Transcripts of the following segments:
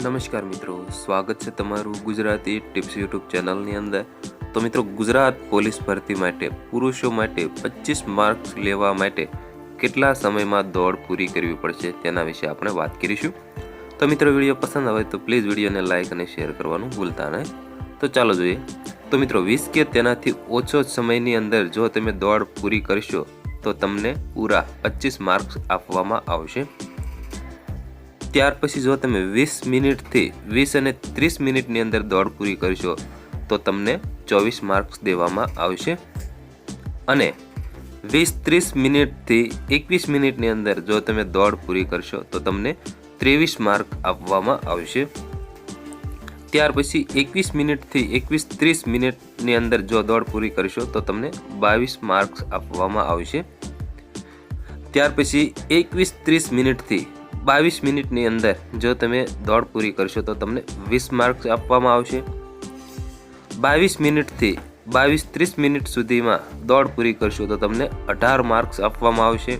નમસ્કાર મિત્રો, સ્વાગત છે તમારું ગુજરાતી ટિપ્સ યુટ્યુબ ચેનલની અંદર. તો મિત્રો, ગુજરાત પોલીસ ભરતી માટે, પુરુષો માટે પચીસ માર્ક્સ લેવા માટે કેટલા સમયમાં દોડ પૂરી કરવી પડશે તેના વિશે આપણે વાત કરીશું. તો મિત્રો, વીડિયો પસંદ આવે તો પ્લીઝ વિડીયોને લાઇક અને શેર કરવાનું ભૂલતા નહીં. તો ચાલો જોઈએ. તો મિત્રો, વીસ કે તેનાથી ઓછો સમયની અંદર જો તમે દોડ પૂરી કરશો, તો તમને પૂરા પચીસ માર્ક્સ આપવામાં આવશે. ત્યાર પછી જો તમે વીસ મિનિટથી વીસ અને ત્રીસ મિનિટની અંદર દોડ પૂરી કરશો, તો તમને ચોવીસ માર્ક્સ દેવામાં આવશે. અને વીસ ત્રીસ મિનિટથી એકવીસ મિનિટની અંદર જો તમે દોડ પૂરી કરશો, તો તમને ત્રેવીસ માર્ક આપવામાં આવશે. ત્યાર પછી એકવીસ મિનિટથી એકવીસ ત્રીસ મિનિટની અંદર જો દોડ પૂરી કરશો, તો તમને બાવીસ માર્ક્સ આપવામાં આવશે. ત્યાર પછી એકવીસ ત્રીસ મિનિટથી બાવીસ મિનિટની અંદર જો તમે દોડ પૂરી કરશો તો તમને વીસ માર્ક્સ આપવામાં આવશે. બાવીસ મિનિટથી બાવીસ ત્રીસ મિનિટ સુધીમાં દોડ પૂરી કરશો તો તમને અઢાર માર્ક્સ આપવામાં આવશે.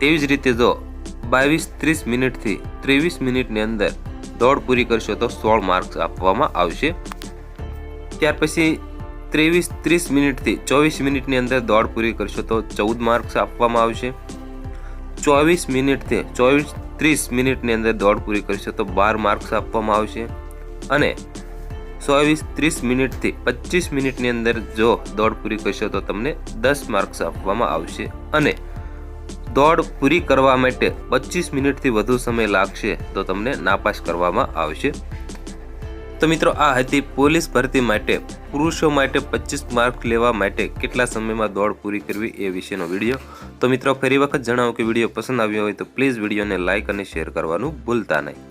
તેવી જ રીતે જો બાવીસ ત્રીસ મિનિટથી ત્રેવીસ મિનિટની અંદર દોડ પૂરી કરશો તો સોળ માર્ક્સ આપવામાં આવશે. ત્યાર પછી ત્રેવીસ ત્રીસ મિનિટથી ચોવીસ મિનિટની અંદર દોડ પૂરી કરશો તો ચૌદ માર્ક્સ આપવામાં આવશે. ચોવીસ મિનિટથી ચોવીસ ત્રીસ મિનિટની અંદર દોડ પૂરી કરશો તો બાર માર્ક્સ આપવામાં આવશે. અને ચોવીસ ત્રીસ મિનિટથી પચીસ મિનિટની અંદર જો દોડ પૂરી કરશો તો તમને દસ માર્ક્સ આપવામાં આવશે. અને દોડ પૂરી કરવા માટે પચીસ મિનિટથી વધુ સમય લાગશે તો તમને નાપાસ કરવામાં આવશે. તો મિત્રો, આ હતી પોલીસ ભરતી માટે પુરુષો માટે પચીસ માર્ક લેવા માટે કેટલા સમયમાં દોડ પૂરી કરવી એ વિશેનો વીડિયો. તો મિત્રો, ફરી વખત જણાવો કે વીડિયો પસંદ આવ્યો હોય તો પ્લીઝ વિડીયોને લાઇક અને શેર કરવાનું ભૂલતા નહીં.